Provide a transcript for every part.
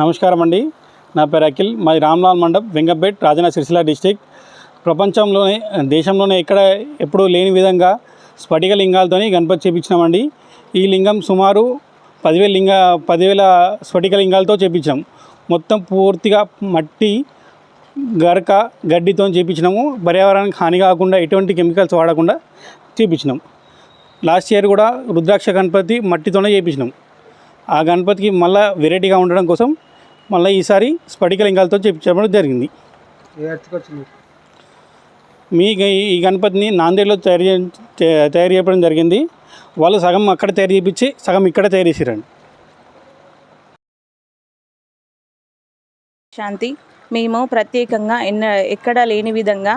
నమస్కారం అండి. నా పేరు అఖిల్. మాది రామ్లాల్ మండప్ వెంగపేట్ రాజన్న సిరిసిల్ల డిస్టిక్. ప్రపంచంలోనే దేశంలోనే ఎక్కడ ఎప్పుడూ లేని విధంగా స్ఫటిక లింగాలతోని గణపతి చేపించినామండి. ఈ లింగం సుమారు పదివేల లింగ పదివేల స్ఫటిక లింగాలతో చేపించాం. మొత్తం పూర్తిగా మట్టి గరక గడ్డితో చేపించినాము. పర్యావరణానికి హాని కాకుండా ఎటువంటి కెమికల్స్ వాడకుండా చేపించినాం. లాస్ట్ ఇయర్ కూడా రుద్రాక్ష గణపతి మట్టితోనే చేపించినాం. ఆ గణపతికి మళ్ళీ వెరైటీగా ఉండడం కోసం మళ్ళీ ఈసారి స్ఫటిక లింగాలతో చేపించడం జరిగింది. మీ ఈ గణపతిని నాందేడ్లో తయారు తయారు చేయడం జరిగింది. వాళ్ళు సగం అక్కడ తయారు చేయించి సగం ఇక్కడ తయారు చేసిరండి. శాంతి మేము ప్రత్యేకంగా ఎన్న ఎక్కడా లేని విధంగా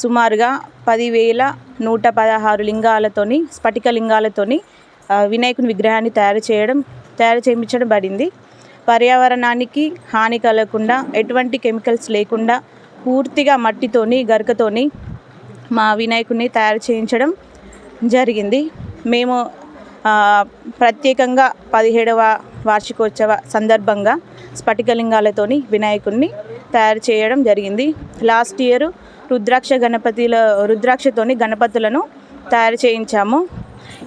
సుమారుగా పదివేల నూట పదహారు లింగాలతోని స్ఫటిక లింగాలతోని వినాయకుని విగ్రహాన్ని తయారు చేయడం తయారు చేయించడం పడింది. పర్యావరణానికి హాని కలగకుండా ఎటువంటి కెమికల్స్ లేకుండా పూర్తిగా మట్టితోని గరకతోని మా వినాయకుడిని తయారు చేయించడం జరిగింది. మేము ప్రత్యేకంగా పదిహేడవ వార్షికోత్సవ సందర్భంగా స్ఫటికలింగాలతోని వినాయకుడిని తయారు చేయడం జరిగింది. లాస్ట్ ఇయర్ రుద్రాక్ష గణపతిల రుద్రాక్షతోని గణపతులను తయారు చేయించాము.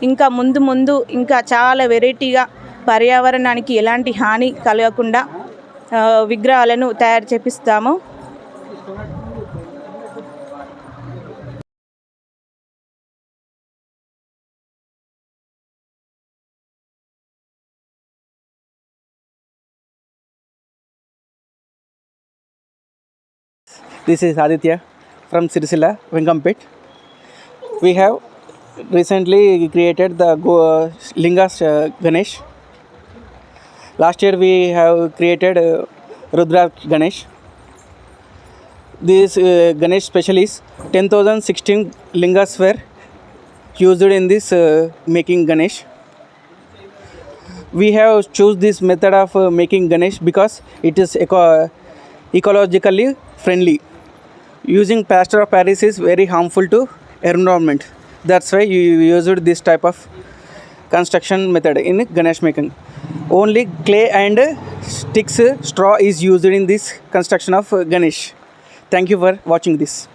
ఇంకా ముందు ముందు ఇంకా చాలా వెరైటీగా పర్యావరణానికి ఎలాంటి హాని కలగకుండా విగ్రహాలను తయారు చేపిస్తాము. This is Aditya from Sircilla Venkampet we have recently created the go lingas Ganesh Last year we have created uh, Rudra Ganesh. This uh, Ganesh special is 10,016 lingas were used in this uh, making Ganesh. We have choose this method of uh, making Ganesh because it is eco- ecologically friendly. Using plaster of Paris is very harmful to environment. That's why you used this type of construction method in Ganesh making. Only clay and sticks, straw is used in this construction of Ganesh. Thank you for watching this.